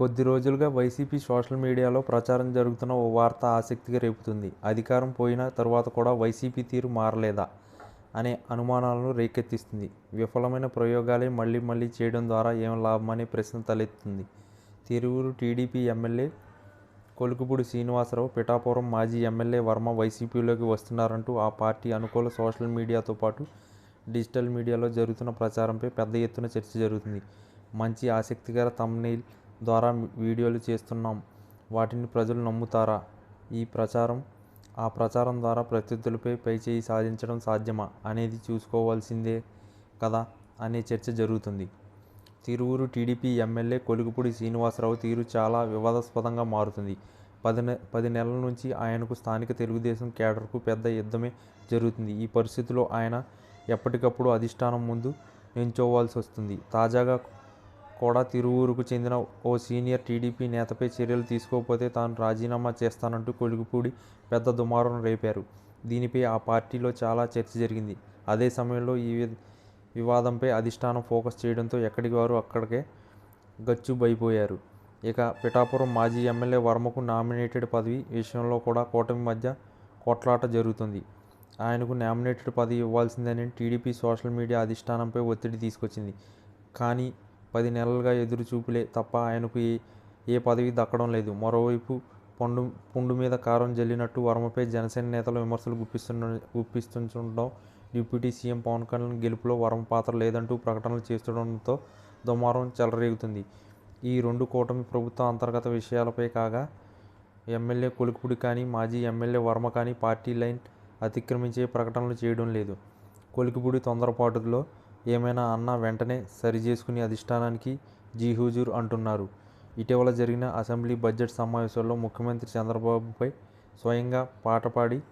కొద్ది రోజులుగా YCP social మీడియాలో ప్రచారం జరుగుతున్న ఓ వార్త ఆసక్తిగా రేపుతుంది. అధికారం పోయిన తరువాత కూడా వైసీపీ తీరు మారలేదా అనే అనుమానాలను రేకెత్తిస్తుంది. విఫలమైన ప్రయోగాలే మళ్ళీ మళ్ళీ చేయడం ద్వారా ఏం లాభమనే ప్రశ్న తలెత్తుంది తిరువురు టీడీపీ ఎమ్మెల్యే కొలుకుపూడి శ్రీనివాసరావు పిఠాపురం మాజీ ఎమ్మెల్యే వర్మ వైసీపీలోకి వస్తున్నారంటూ ఆ పార్టీ అనుకూల సోషల్ మీడియాతో పాటు డిజిటల్ మీడియాలో జరుగుతున్న ప్రచారంపై పెద్ద ఎత్తున చర్చ జరుగుతుంది. మంచి ఆసక్తికర తమ్నెయిల్ ద్వారా వీడియోలు చేస్తున్నాం. వాటిని ప్రజలు నమ్ముతారా? ఈ ప్రచారం ఆ ప్రచారం ద్వారా ప్రత్యర్థులపై పైచేయి సాధించడం సాధ్యమా? అనేది చూసుకోవాల్సిందే కదా అనే చర్చ జరుగుతుంది. తిరువురు టీడీపీ ఎమ్మెల్యే కొలుగుపూడి శ్రీనివాసరావు తీరు చాలా వివాదాస్పదంగా మారుతుంది. పది నె పది నెలల నుంచి ఆయనకు స్థానిక తెలుగుదేశం కేడర్కు పెద్ద యుద్ధమే జరుగుతుంది. ఈ పరిస్థితిలో ఆయన ఎప్పటికప్పుడు అధిష్టానం ముందు నించోవాల్సి వస్తుంది తాజాగా కూడా తిరువూరుకు చెందిన ఓ సీనియర్ టీడీపీ నేతపై చర్యలు తీసుకోకపోతే తాను రాజీనామా చేస్తానంటూ కొలుగుపూడి పెద్ద దుమారం రేపారు. దీనిపై ఆ పార్టీలో చాలా చర్చ జరిగింది. అదే సమయంలో ఈ వివాదంపై అధిష్టానం ఫోకస్ చేయడంతో ఎక్కడికి వారు అక్కడికే గచ్చుబైపోయారు. ఇక పిఠాపురం మాజీ ఎమ్మెల్యే వర్మకు నామినేటెడ్ పదవి విషయంలో కూడా కూటమి మధ్య కొట్లాట జరుగుతుంది. ఆయనకు నామినేటెడ్ పదవి ఇవ్వాల్సిందని టీడీపీ సోషల్ మీడియా అధిష్టానంపై ఒత్తిడి తీసుకొచ్చింది. కానీ పది నెలలుగా ఎదురు చూపులే తప్ప ఆయనకు ఏ ఏ పదవి దక్కడం లేదు. మరోవైపు పండు పుండు మీద కారం జల్లినట్టు వర్మపై జనసేన నేతలు విమర్శలు గుప్పిస్తున్న గుప్పిస్తుండడం డిప్యూటీ సీఎం పవన్ కళ్యాణ్ గెలుపులో వర్మ పాత్ర లేదంటూ ప్రకటనలు చేస్తుండడంతో దుమారం చెలరేగుతుంది. ఈ రెండు కూటమి ప్రభుత్వ అంతర్గత విషయాలపై కాగా ఎమ్మెల్యే కొలుకుపుడి కానీ మాజీ ఎమ్మెల్యే వర్మ కానీ పార్టీ లైన్ అతిక్రమించే ప్రకటనలు చేయడం లేదు. కొలికిపూడి తొందరపాటులో ఏమైనా అన్నా వెంటనే సరిచేసుకుని అధిష్టానానికి జీహుజూర్ అంటున్నారు. ఇటీవల జరిగిన అసెంబ్లీ బడ్జెట్ సమావేశంలో ముఖ్యమంత్రి చంద్రబాబుపై స్వయంగా పాట పాడి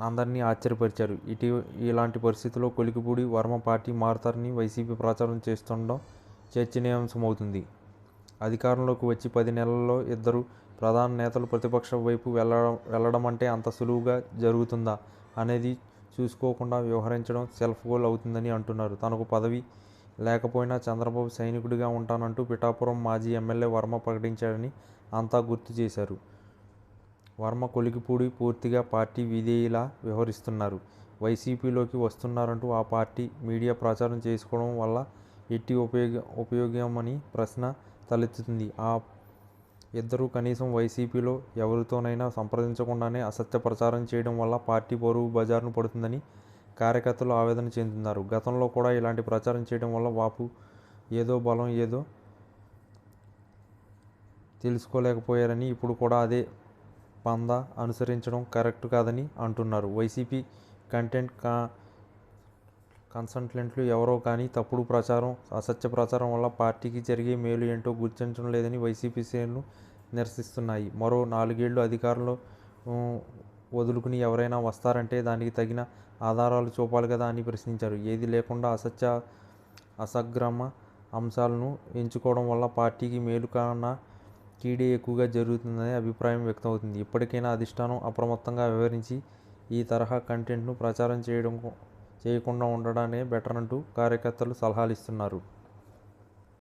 అందరినీ ఆశ్చర్యపరిచారు. ఇటీ ఇలాంటి పరిస్థితుల్లో కొలికిపూడి వర్మ పార్టీ మారుతారని వైసీపీ ప్రచారం చేస్తుండడం చర్చనీయాంశమవుతుంది. అధికారంలోకి వచ్చి పది నెలల్లో ఇద్దరు ప్రధాన నేతలు ప్రతిపక్ష వైపు వెళ్ళడం వెళ్ళడం అంటే అంత సులువుగా జరుగుతుందా అనేది చూసుకోకుండా వ్యవహరించడం సెల్ఫ్ గోల్ అవుతుందని అంటున్నారు. తనకు పదవి లేకపోయినా చంద్రబాబు సైనికుడిగా ఉంటానంటూ పిఠాపురం మాజీ ఎమ్మెల్యే వర్మ ప్రకటించాడని అంతా గుర్తు చేశారు. వర్మ కొలికిపూడి పూర్తిగా పార్టీ విధేయులా వ్యవహరిస్తున్నారు. వైసీపీలోకి వస్తున్నారంటూ ఆ పార్టీ మీడియా ప్రచారం చేసుకోవడం వల్ల ఎట్టి ఉపయోగ ఉపయోగమని ప్రశ్న తలెత్తుతుంది. ఆ ఇద్దరూ కనీసం వైసీపీలో ఎవరితోనైనా సంప్రదించకుండానే అసత్య ప్రచారం చేయడం వల్ల పార్టీ పరువు బజారును పడుతుందని కార్యకర్తలు ఆవేదన చెందుతున్నారు. గతంలో కూడా ఇలాంటి ప్రచారం చేయడం వల్ల వాపు ఏదో బలం ఏదో తెలుసుకోలేకపోయారని ఇప్పుడు కూడా అదే పంద అనుసరించడం కరెక్ట్ కాదని అంటున్నారు. వైసీపీ కంటెంట్ కా కన్సల్టెంట్లు ఎవరో కానీ తప్పుడు ప్రచారం అసత్య ప్రచారం వల్ల పార్టీకి జరిగే మేలు ఏంటో గుర్తించడం లేదని వైసీపీ శ్రేణులు నిరసిస్తున్నాయి. మరో నాలుగేళ్ళు అధికారంలో వదులుకుని ఎవరైనా వస్తారంటే దానికి తగిన ఆధారాలు చూపాలి కదా అని ప్రశ్నించారు. ఏది లేకుండా అసత్య అసగ్రమ అంశాలను ఎంచుకోవడం వల్ల పార్టీకి మేలు కన్నా కీడే ఎక్కువగా జరుగుతుందనే అభిప్రాయం వ్యక్తమవుతుంది. ఇప్పటికైనా అధిష్టానం అప్రమత్తంగా వ్యవహరించి ఈ తరహా కంటెంట్ను ప్రచారం చేయడం చేయకుండా ఉండడానే బెటర్ అంటూ కార్యకర్తలు సలహాలు ఇస్తున్నారు